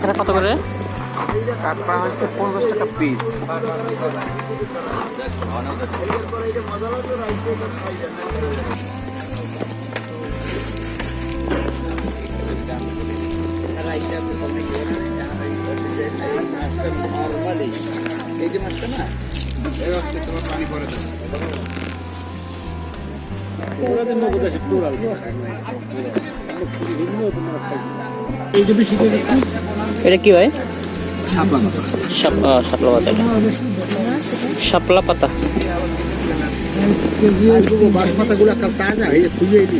কাঁকড়া কত করে? কাঁকড়া হচ্ছে পঞ্চাশ টাকা পিস এই যে মাছটা না এই মাছটা তোমার পানি করে দেবে হয় শাপলা মাছ কি ভাই? শাপলা পাতা। এটা। শাপলা পাতা। বাঁশ পাতাগুলো কাল তাজা এই খুঁজে এলি।